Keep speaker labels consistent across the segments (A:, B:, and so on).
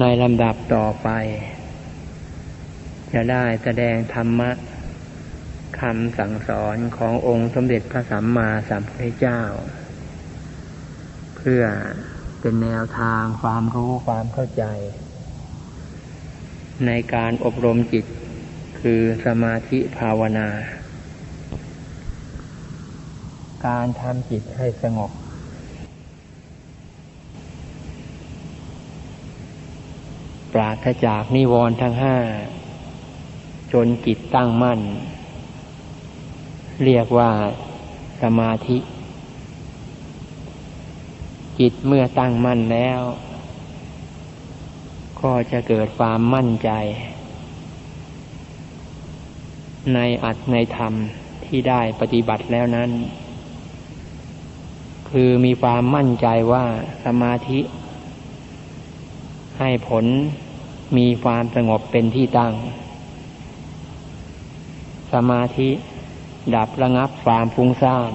A: ในลำดับต่อไป จะได้แสดงธรรมะคำสั่งสอนขององค์สมเด็จพระสัมมาสัมพุทธเจ้า เพื่อเป็นแนวทางความรู้ความเข้าใจ ในการอบรมจิตคือสมาธิภาวนา การทำจิตให้สงบ ปราศจากนิวรณ์ทั้งห้า จนจิตตั้งมั่น เรียกว่าสมาธิ จิตเมื่อตั้งมั่นแล้ว ก็จะเกิดความมั่นใจ ในอัตในธรรมที่ได้ปฏิบัติแล้วนั้น คือมีความมั่นใจว่าสมาธิให้ผล มีความสงบเป็นที่ตั้ง สมาธิดับระงับความฟุ้งซ่าน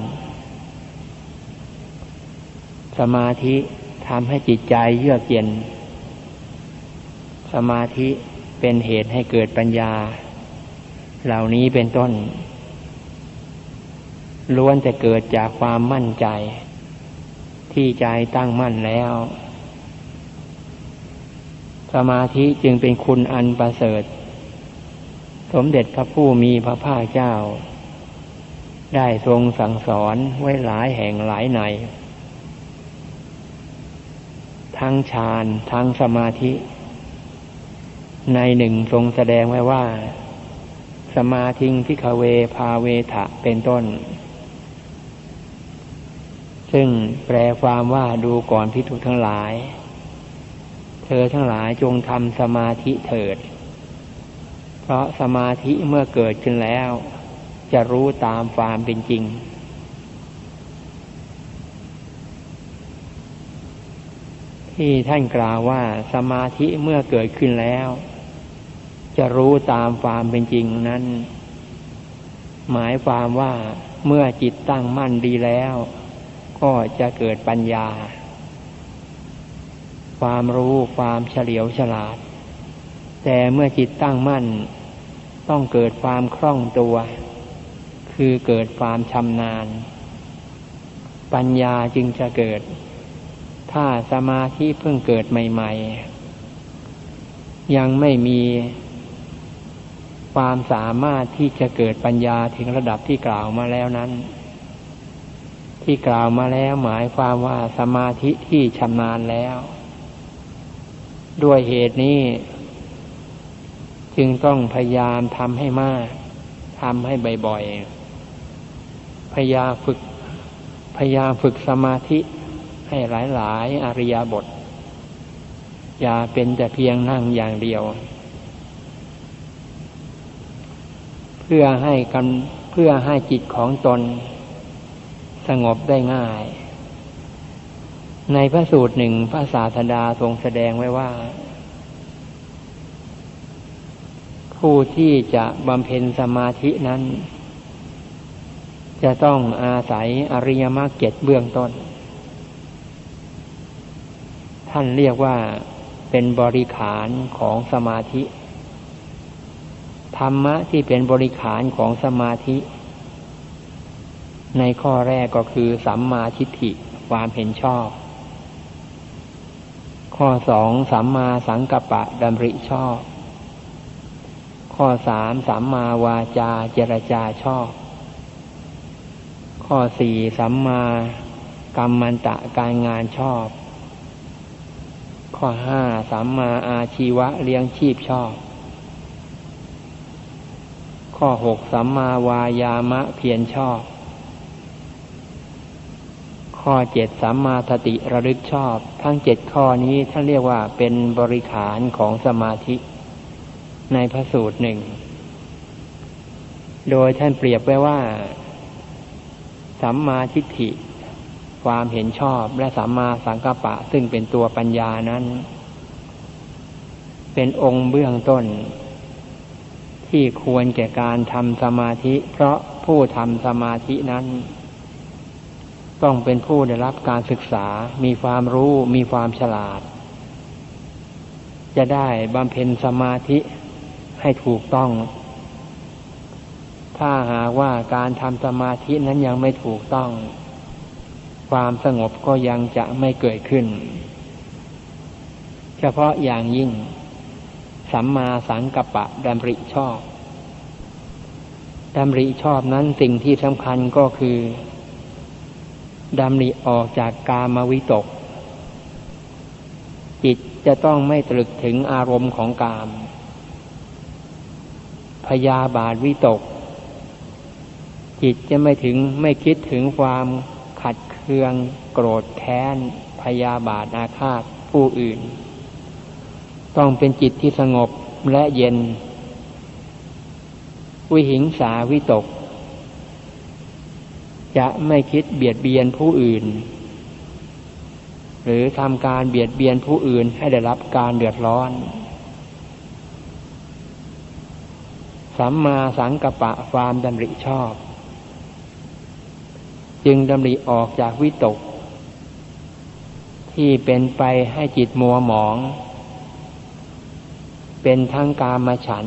A: สมาธิทำให้จิตใจเยือกเย็น สมาธิเป็นเหตุให้เกิดปัญญา เหล่านี้เป็นต้น ล้วนจะเกิดจากความมั่นใจ ที่ใจตั้งมั่นแล้ว สมาธิจึงเป็นคุณอันประเสริฐ สมเด็จพระผู้มีพระภาคเจ้า ได้ทรงสั่งสอนไว้หลายแห่งหลายในทั้งฌานทั้งสมาธิ ในหนึ่งทรงแสดงไว้ว่า สมาธิพิคเวพาเวทะเป็นต้น ซึ่งแปลความว่าดูก่อนพิทุทั้งหลาย เธอทั้งหลายจงทำสมาธิเถิด เพราะสมาธิเมื่อเกิดขึ้นแล้ว จะรู้ตามความเป็นจริง ที่ท่านกล่าวว่าสมาธิเมื่อเกิดขึ้นแล้ว จะรู้ตามความเป็นจริงนั้น หมายความว่าเมื่อจิตตั้งมั่นดีแล้ว ก็จะเกิดปัญญา ความรู้ความเฉลียวฉลาด แต่เมื่อจิตตั้งมั่น ต้องเกิดความคล่องตัว คือเกิดความชำนาญ ปัญญาจึงจะเกิด ถ้าสมาธิเพิ่งเกิดใหม่ ๆ ยังไม่มีความสามารถที่จะเกิดปัญญาถึงระดับที่กล่าวมาแล้วนั้น ที่กล่าวมาแล้วหมายความว่าสมาธิที่ชำนาญแล้ว ด้วยเหตุนี้ จึงต้องพยายามทำให้มากทำให้บ่อยๆพยายามฝึกพยายามฝึกสมาธิให้หลายๆอริยบท อย่าเป็นแต่เพียงนั่งอย่างเดียว เพื่อให้กันเพื่อให้จิตของตน สงบได้ง่าย ในพระสูตรหนึ่งพระศาสดาทรงแสดงไว้ว่า ผู้ที่จะบำเพ็ญสมาธินั้น จะต้องอาศัยอริยมรรคเจ็ดเบื้องต้น ท่านเรียกว่าเป็นบริขารของสมาธิ ธรรมะที่เป็นบริขารของสมาธิ ในข้อแรกก็คือสัมมาทิฏฐิความเห็นชอบ ข้อสองสัมมาสังกัปปะดำริชอบ ข้อสามสัมมาวาจาเจรจาชอบ ข้อสี่สัมมากรรมันตะการงานชอบ ข้อห้าสัมมาอาชีวะเลี้ยงชีพชอบ ข้อหกสัมมาวายามะเพียรชอบ ข้อเจ็ดสัมมาสติระลึกชอบ ทั้งเจ็ดข้อนี้ท่านเรียกว่าเป็นบริขารของสมาธิ ในพระสูตรหนึ่ง โดยท่านเปรียบไว้ว่า สัมมาทิฏฐิ ความเห็นชอบและสัมมาสังกัปปะ ซึ่งเป็นตัวปัญญานั้น เป็นองค์เบื้องต้น ที่ควรแก่การทำสมาธิ เพราะผู้ทำสมาธินั้น ต้องเป็นผู้ได้รับการศึกษา มีความรู้ มีความฉลาด จะได้บำเพ็ญสมาธิให้ถูกต้อง ถ้าหากว่าการทำสมาธินั้นยังไม่ถูกต้อง ความสงบก็ยังจะไม่เกิดขึ้น เฉพาะอย่างยิ่ง สัมมาสังกัปปะดำริชอบดำริชอบนั้นสิ่งที่สำคัญก็คือ ดำริออกจากกามวิตก จิตจะต้องไม่ตรึกถึงอารมณ์ของกาม พยาบาทวิตก จิตจะไม่ถึงไม่คิดถึงความขัดเคือง โกรธแค้น พยาบาทอาฆาตผู้อื่น ต้องเป็นจิตที่สงบและเย็น วิหิงสาวิตก จะไม่คิดเบียดเบียนผู้อื่น หรือทำการเบียดเบียนผู้อื่นให้ได้รับการเดือดร้อน สัมมาสังกัปปะความดำริชอบ จึงดำริออกจากวิตก ที่เป็นไปให้จิตมัวหมอง เป็นทั้งกามฉัน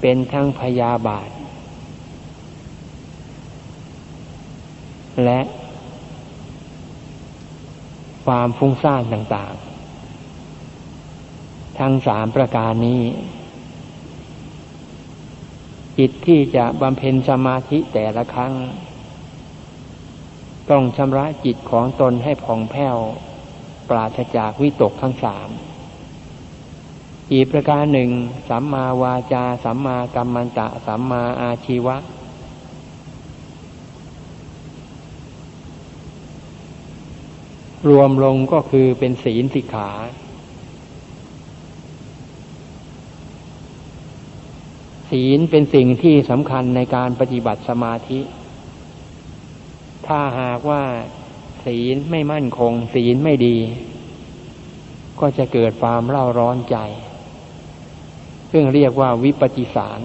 A: เป็นทั้งพยาบาท และความฟุ้งซ่านต่าง ๆ ทั้งสามประการนี้ จิตที่จะบำเพ็ญสมาธิแต่ละครั้ง ต้องชำระจิตของตนให้ผ่องแผ้ว ปราศจากวิตกทั้งสาม อีกประการหนึ่ง สัมมาวาจา สัมมากัมมันตะ สัมมาอาชีวะ รวมลงก็คือเป็นศีลสิกขา ศีลเป็นสิ่งที่สำคัญในการปฏิบัติสมาธิ ถ้าหากว่าศีลไม่มั่นคง ศีลไม่ดี ก็จะเกิดความเล่าร้อนใจ ซึ่งเรียกว่าวิปฏิสาร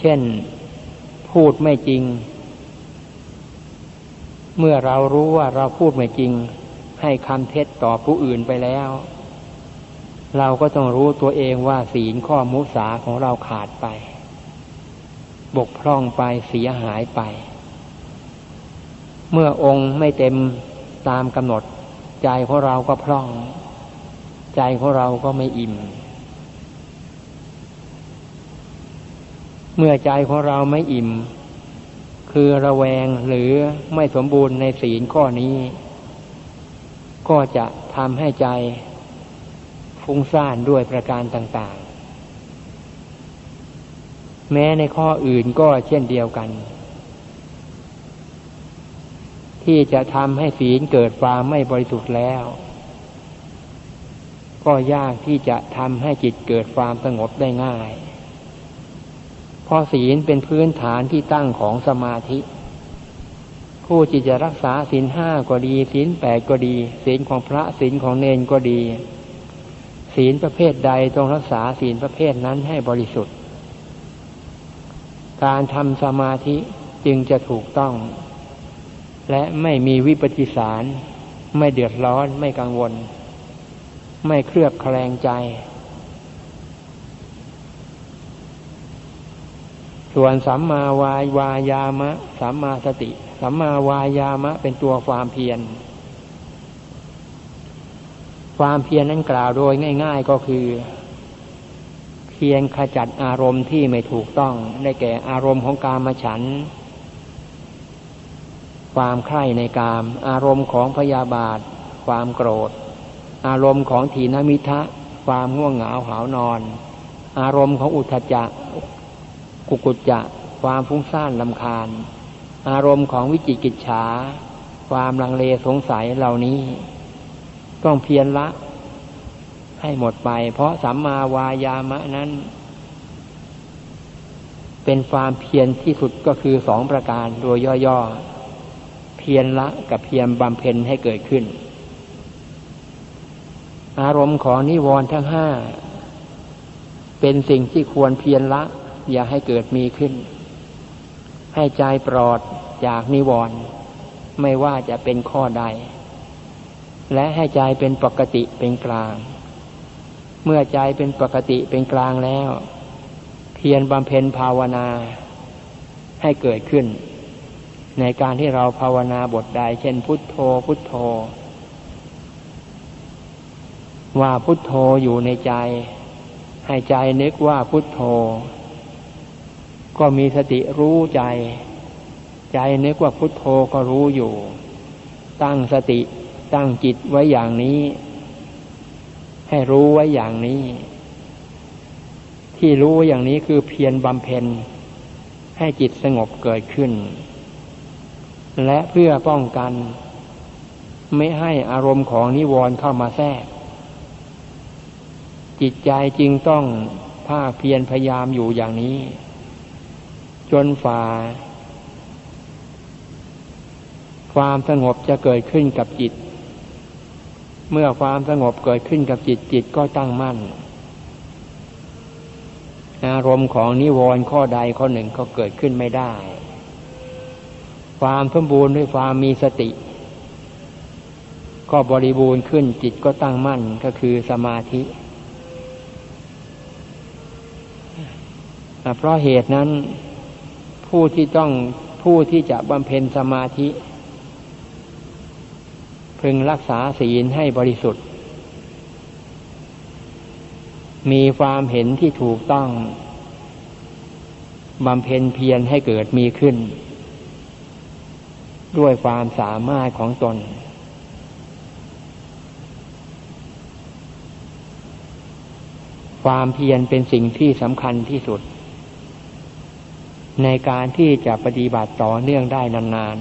A: เช่น พูดไม่จริง เมื่อเรารู้ว่าเราพูดไม่จริง ให้คำเท็จต่อผู้อื่นไปแล้ว เราก็ต้องรู้ตัวเองว่าศีลข้อมุสาของเราขาดไป บกพร่องไปเสียหายไป เมื่อองค์ไม่เต็มตามกำหนด ใจของเราก็พร่อง ใจของเราก็ไม่อิ่ม เมื่อใจของเราไม่อิ่ม คือระแวงหรือไม่สมบูรณ์ในศีลข้อนี้ ก็จะทำให้ใจฟุ้งซ่านด้วยประการต่าง ๆ แม้ในข้ออื่นก็เช่นเดียวกัน ที่จะทำให้ศีลเกิดความไม่บริสุทธิ์แล้ว ก็ยากที่จะทำให้จิตเกิดความสงบได้ง่าย พราะศีลเป็นพื้นฐานที่ตั้งของสมาธิ ผู้ที่จะรักษาศีลห้าก็ดีศีลแปดก็ดีศีลของพระศีลของเนนก็ดี ศีลประเภทใดต้องรักษาศีลประเภทนั้นให้บริสุทธิ์ การทำสมาธิจึงจะถูกต้อง และไม่มีวิปฏิสาร ไม่เดือดร้อนไม่กังวล ไม่เครือบแคลงใจ ส่วนสัมมาวาวายามะ สัมมาสติ สัมมาวายามะ เป็นตัวความเพียร ความเพียรนั้นกล่าวโดยง่าย ๆก็คือ เพียรขจัดอารมณ์ที่ไม่ถูกต้อง ได้แก่อารมณ์ของกามฉัน ความใคร่ในกาม อารมณ์ของพยาบาท ความโกรธ อารมณ์ของถีนมิทะ ความง่วงเหงาหานอน อารมณ์ของอุทจจะ กุกุจจะ ความฟุ้งซ่านลำคาญ อารมณ์ของวิจิกิจฉา ความลังเลสงสัยเหล่านี้ ต้องเพียรละ ให้หมดไป เพราะสัมมาวายามะนั้น เป็นความเพียรที่สุดก็คือสองประการโดยย่อๆ เพียรละกับเพียรบำเพ็ญให้เกิดขึ้น อารมณ์ของนิวรณ์ทั้งห้าเป็นสิ่งที่ควรเพียรละ อย่าให้เกิดมีขึ้น ให้ใจปลอดจากนิวรณ์ไม่ว่าจะเป็นข้อใด และให้ใจเป็นปกติเป็นกลาง เมื่อใจเป็นปกติเป็นกลางแล้ว เพียรบำเพ็ญภาวนาให้เกิดขึ้น ในการที่เราภาวนาบทใด เช่น พุทโธพุทโธ ว่าพุทโธอยู่ในใจ ให้ใจนึกว่าพุทโธ ก็มีสติรู้ใจ ใจนึกว่าพุทโธก็รู้อยู่ ตั้งสติตั้งจิตไว้อย่างนี้ ให้รู้ไว้อย่างนี้ ที่รู้อย่างนี้คือเพียรบำเพ็ญ ให้จิตสงบเกิดขึ้น และเพื่อป้องกัน ไม่ให้อารมณ์ของนิวรณ์เข้ามาแทรก จิตใจจึงต้องภาคเพียรพยายามอยู่อย่างนี้ จนฝ่า ความสงบจะเกิดขึ้นกับจิต เมื่อความสงบเกิดขึ้นกับจิตจิตก็ตั้งมั่น อารมณ์ของนิวรณ์ข้อใดข้อหนึ่งก็เกิดขึ้นไม่ได้ ความสมบูรณ์ด้วยความมีสติ ก็บริบูรณ์ขึ้นจิตก็ตั้งมั่นก็คือสมาธิเพราะเหตุนั้น ผู้ที่ต้องผู้ที่จะบำเพ็ญสมาธิ พึงรักษาศีลให้บริสุทธิ์ มีความเห็นที่ถูกต้องบำเพ็ญเพียรให้เกิดมีขึ้น ด้วยความสามารถของตน ความเพียรเป็นสิ่งที่สำคัญที่สุด ในการที่จะปฏิบัติต่อเนื่องได้นาน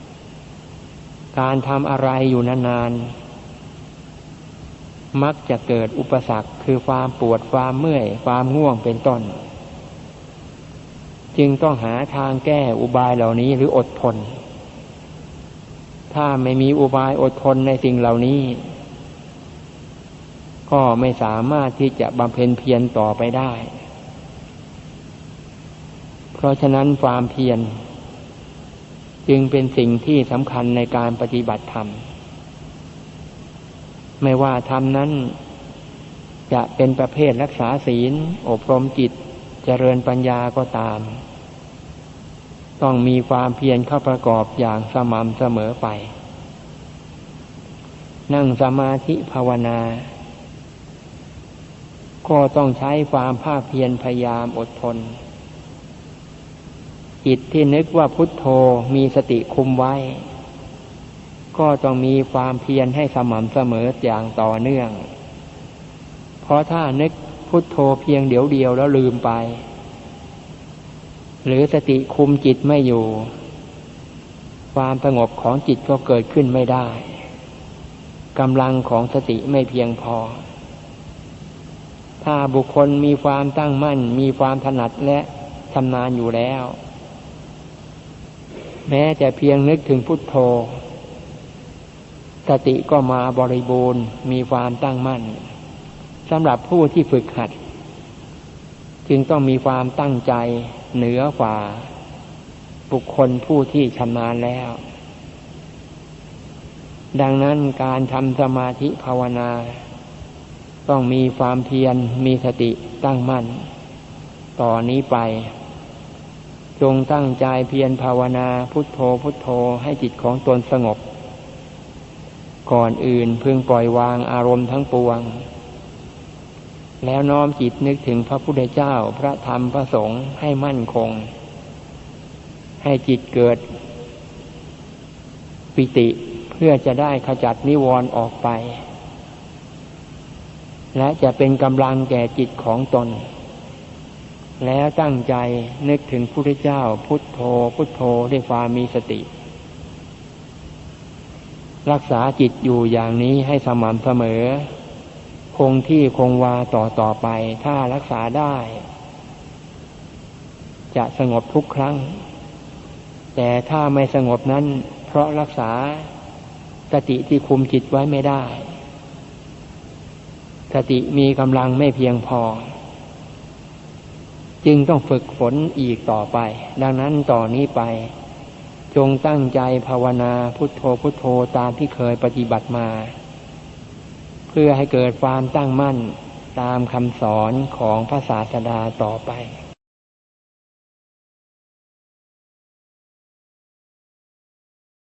A: ๆ การทำอะไรอยู่นานๆ มักจะเกิดอุปสรรคคือความปวดความเมื่อย ความง่วงเป็นต้น จึงต้องหาทางแก้อุบายเหล่านี้หรืออดทน ถ้าไม่มีอุบายอดทนในสิ่งเหล่านี้ ก็ไม่สามารถที่จะบำเพ็ญเพียรต่อไปได้ เพราะฉะนั้นความเพียรจึงเป็นสิ่งที่สำคัญในการปฏิบัติธรรม ไม่ว่าธรรมนั้น จะเป็นประเภทรักษาศีล อบรมจิต เจริญปัญญาก็ตาม ต้องมีความเพียรเข้าประกอบอย่างสม่ำเสมอไป นั่งสมาธิภาวนา ก็ต้องใช้ความภาคเพียรพยายามอดทน จิตที่นึกว่าพุทโธมีสติคุมไว้ ก็ต้องมีความเพียรให้สม่ำเสมออย่างต่อเนื่อง เพราะถ้านึกพุทโธเพียงเดี๋ยวเดียวแล้วลืมไป หรือสติคุมจิตไม่อยู่ ความสงบของจิตก็เกิดขึ้นไม่ได้กำลังของสติไม่เพียงพอ ถ้าบุคคลมีความตั้งมั่น มีความถนัดและชำนาญอยู่แล้ว แม้แต่เพียงนึกถึงพุทโธ สติก็มาบริบูรณ์มีความตั้งมั่นสำหรับผู้ที่ฝึกหัด จึงต้องมีความตั้งใจเหนือกว่า บุคคลผู้ที่ชำนาญแล้ว ดังนั้นการทำสมาธิภาวนา ต้องมีความเพียรมีสติตั้งมั่น ต่อนนี้ไป จงตั้งใจเพียรภาวนาพุทโธพุทโธให้จิตของตนสงบ ก่อนอื่นพึงปล่อยวางอารมณ์ทั้งปวง แล้วน้อมจิตนึกถึงพระพุทธเจ้าพระธรรมพระสงฆ์ให้มั่นคง ให้จิตเกิด ปิติเพื่อจะได้ขจัดนิวรณ์ออกไป และจะเป็นกำลังแก่จิตของตน แล้วตั้งใจนึกถึงพระพุทธเจ้า พุทโธ พุทโธด้วยความมีสติ รักษาจิตอยู่อย่างนี้ให้สม่ำเสมอ คงที่คงวาต่อต่อไป ถ้ารักษาได้ จะสงบทุกครั้ง แต่ถ้าไม่สงบนั้น เพราะรักษาสติที่คุมจิตไว้ไม่ได้ สติมีกำลังไม่เพียงพอ จึงต้องฝึกฝนอีกต่อไป ดังนั้นต่อนนี้ไป จงตั้งใจภาวนาพุทโธพุทโธตามที่เคยปฏิบัติมา เพื่อให้เกิดความตั้งมั่นตามคำสอนของพระศาสดาต่อไป